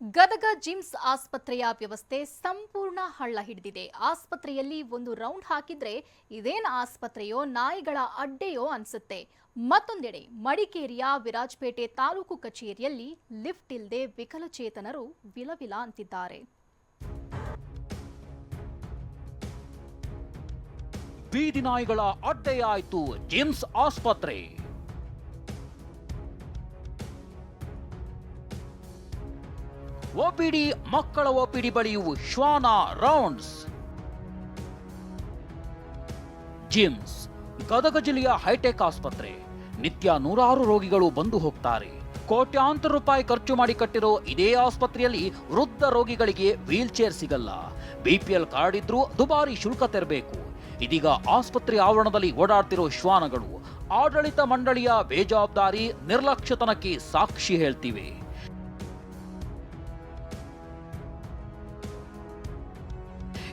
ಗದಗ ಜಿಮ್ಸ್ ಆಸ್ಪತ್ರೆಯ ವ್ಯವಸ್ಥೆ ಸಂಪೂರ್ಣ ಹಳ್ಳ ಹಿಡಿದಿದೆ. ಆಸ್ಪತ್ರೆಯಲ್ಲಿ ಒಂದು ರೌಂಡ್ ಹಾಕಿದ್ರೆ ಇದೇನ್ ಆಸ್ಪತ್ರೆಯೋ, ನಾಯಿಗಳ ಅಡ್ಡೆಯೋ ಅನ್ಸುತ್ತೆ. ಮತ್ತೊಂದೆಡೆ ಮಡಿಕೇರಿಯ ವಿರಾಜಪೇಟೆ ತಾಲೂಕು ಕಚೇರಿಯಲ್ಲಿ ಲಿಫ್ಟ್ ಇಲ್ಲದೆ ವಿಕಲಚೇತನರು ವಿಲವಿಲ ಅಂತಿದ್ದಾರೆ. ಬೀದಿ ನಾಯಿಗಳ ಅಡ್ಡೆಯಾಯಿತು ಜಿಮ್ಸ್ ಆಸ್ಪತ್ರೆ. ಒಪಿಡಿ ಮಕ್ಕಳ ಒಪಿಡಿ ಬಳಿಯುವ ಶ್ವಾನ ರೌಂಡ್ಸ್. ಜಿಮ್ಸ್, ಗದಗ ಜಿಲ್ಲೆಯ ಹೈಟೆಕ್ ಆಸ್ಪತ್ರೆ. ನಿತ್ಯ ನೂರಾರು ರೋಗಿಗಳು ಬಂದು ಹೋಗ್ತಾರೆ. ಕೋಟ್ಯಾಂತರ ರೂಪಾಯಿ ಖರ್ಚು ಮಾಡಿ ಕಟ್ಟಿರೋ ಇದೇ ಆಸ್ಪತ್ರೆಯಲ್ಲಿ ವೃದ್ಧ ರೋಗಿಗಳಿಗೆ ವೀಲ್ ಚೇರ್ ಸಿಗಲ್ಲ ಬಿಪಿಎಲ್ ಕಾರ್ಡ್ ಇದ್ರೂ ದುಬಾರಿ ಶುಲ್ಕ ತೆರಬೇಕು. ಇದೀಗ ಆಸ್ಪತ್ರೆ ಆವರಣದಲ್ಲಿ ಓಡಾಡ್ತಿರೋ ಶ್ವಾನಗಳು ಆಡಳಿತ ಮಂಡಳಿಯ ಬೇಜವಾಬ್ದಾರಿ ನಿರ್ಲಕ್ಷ್ಯತನಕ್ಕೆ ಸಾಕ್ಷಿ ಹೇಳ್ತಿವೆ.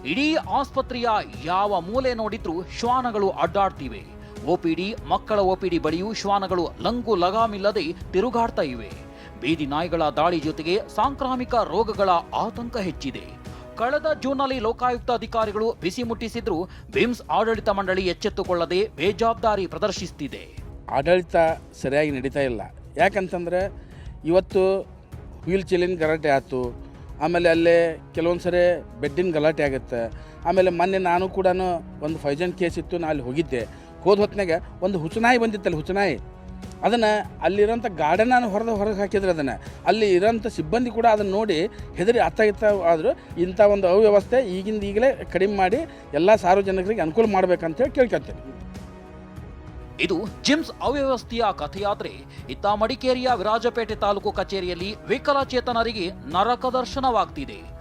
ಇಡೀ ಆಸ್ಪತ್ರೆಯ ಯಾವ ಮೂಲೆ ನೋಡಿದ್ರು ಶ್ವಾನಗಳು ಅಡ್ಡಾಡ್ತಿವೆ. ಓಪಿಡಿ ಮಕ್ಕಳ ಓಪಿಡಿ ಬಳಿಯೂ ಶ್ವಾನಗಳು ಲಂಗು ಲಗಾಮಿಲ್ಲದೆ ತಿರುಗಾಡ್ತಾ ಇವೆ. ಬೀದಿ ನಾಯಿಗಳ ದಾಳಿ ಜೊತೆಗೆ ಸಾಂಕ್ರಾಮಿಕ ರೋಗಗಳ ಆತಂಕ ಹೆಚ್ಚಿದೆ. ಕಳೆದ ಜೂನ್ನಲ್ಲಿ ಲೋಕಾಯುಕ್ತ ಅಧಿಕಾರಿಗಳು ಬಿಸಿ ಮುಟ್ಟಿಸಿದ್ರು ಬಿಮ್ಸ್ ಆಡಳಿತ ಮಂಡಳಿ ಎಚ್ಚೆತ್ತುಕೊಳ್ಳದೆ ಬೇಜವಾಬ್ದಾರಿ ಪ್ರದರ್ಶಿಸುತ್ತಿದೆ ಆಡಳಿತ ಸರಿಯಾಗಿ ನಡೀತಾ ಇಲ್ಲ. ಯಾಕಂತಂದ್ರೆ ಇವತ್ತು ವೀಲ್ ಚೇಲಿನ ಗಲಾಟೆ ಆಯ್ತು. ಆಮೇಲೆ ಅಲ್ಲೇ ಕೆಲವೊಂದು ಸರಿ ಬೆಡ್ಡಿನ ಗಲಾಟೆ ಆಗುತ್ತೆ. ಆಮೇಲೆ ಮೊನ್ನೆ ನಾನು ಕೂಡ ಒಂದು ಫೈಜನ್ ಕೇಸ್ ಇತ್ತು ನಾನು ಅಲ್ಲಿ ಹೋಗಿದ್ದೆ. ಹೋದ ಹೊತ್ನಾಗ ಒಂದು ಹುಚ್ಚನಾಯಿ ಬಂದಿತ್ತಲ್ಲಿ ಹುಚ್ಚನಾಯಿ. ಅದನ್ನು ಅಲ್ಲಿರೋಂಥ ಗಾರ್ಡನ್ ನಾನು ಹೊರಗೆ ಹಾಕಿದ್ರೆ ಅದನ್ನು. ಅಲ್ಲಿ ಇರೋಂಥ ಸಿಬ್ಬಂದಿ ಕೂಡ ಅದನ್ನು ನೋಡಿ ಹೆದರಿ ಅತ್ತ ಇತ್ತ ಆದರೂ, ಇಂಥ ಒಂದು ಅವ್ಯವಸ್ಥೆ ಈಗಿಂದ ಈಗಲೇ ಕಡಿಮೆ ಮಾಡಿ ಎಲ್ಲ ಸಾರ್ವಜನಿಕರಿಗೆ ಅನುಕೂಲ ಮಾಡ್ಬೇಕಂತೇಳಿ ಕೇಳ್ಕೊತೀನಿ ಇದು ಜಿಮ್ಸ್ ಅವ್ಯವಸ್ಥೆಯ ಕಥೆಯಾದ್ರೆ ಇತ್ತ ಮಡಿಕೇರಿಯ ವಿರಾಜಪೇಟೆ ತಾಲೂಕು ಕಚೇರಿಯಲ್ಲಿ ವಿಕಲಚೇತನರಿಗೆ ನರಕ ದರ್ಶನವಾಗ್ತಿದೆ.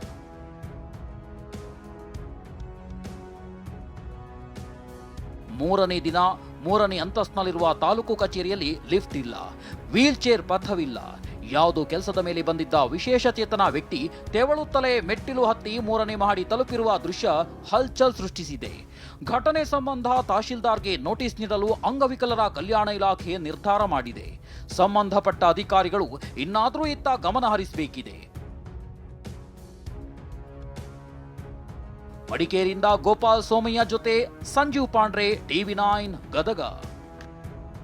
ಮೂರನೇ ದಿನ ಮೂರನೇ ಅಂತಸ್ತಿನಲ್ಲಿರುವ ತಾಲೂಕು ಕಚೇರಿಯಲ್ಲಿ ಲಿಫ್ಟ್ ಇಲ್ಲ ವೀಲ್ ಚೇರ್ ಪಥವಿಲ್ಲ ಯಾವುದೋ ಕೆಲಸದ ಮೇಲೆ ಬಂದಿದ್ದ ವಿಶೇಷ ಚೇತನ ವ್ಯಕ್ತಿ ತೆವಳುತ್ತಲೇ ಮೆಟ್ಟಿಲು ಹತ್ತಿ ಮೂರನೇ ಮಹಡಿ ತಲುಪಿರುವ ದೃಶ್ಯ ಹಲ್ಚಲ್ ಸೃಷ್ಟಿಸಿದೆ. ಘಟನೆ ಸಂಬಂಧ ತಹಶೀಲ್ದಾರ್ಗೆ ನೋಟಿಸ್ ನೀಡಲು ಅಂಗವಿಕಲರ ಕಲ್ಯಾಣ ಇಲಾಖೆ ನಿರ್ಧಾರ ಮಾಡಿದೆ. ಸಂಬಂಧಪಟ್ಟ ಅಧಿಕಾರಿಗಳು ಇನ್ನಾದರೂ ಇತ್ತ ಗಮನ ಹರಿಸಬೇಕಿದೆ. ಮಡಿಕೇರಿಯಿಂದ ಗೋಪಾಲ್ ಸೋಮಯ್ಯ ಜೊತೆ ಸಂಜೀವ್ ಪಾಂಡ್ರೆ, ಟಿವಿ ನೈನ್ ಗದಗ.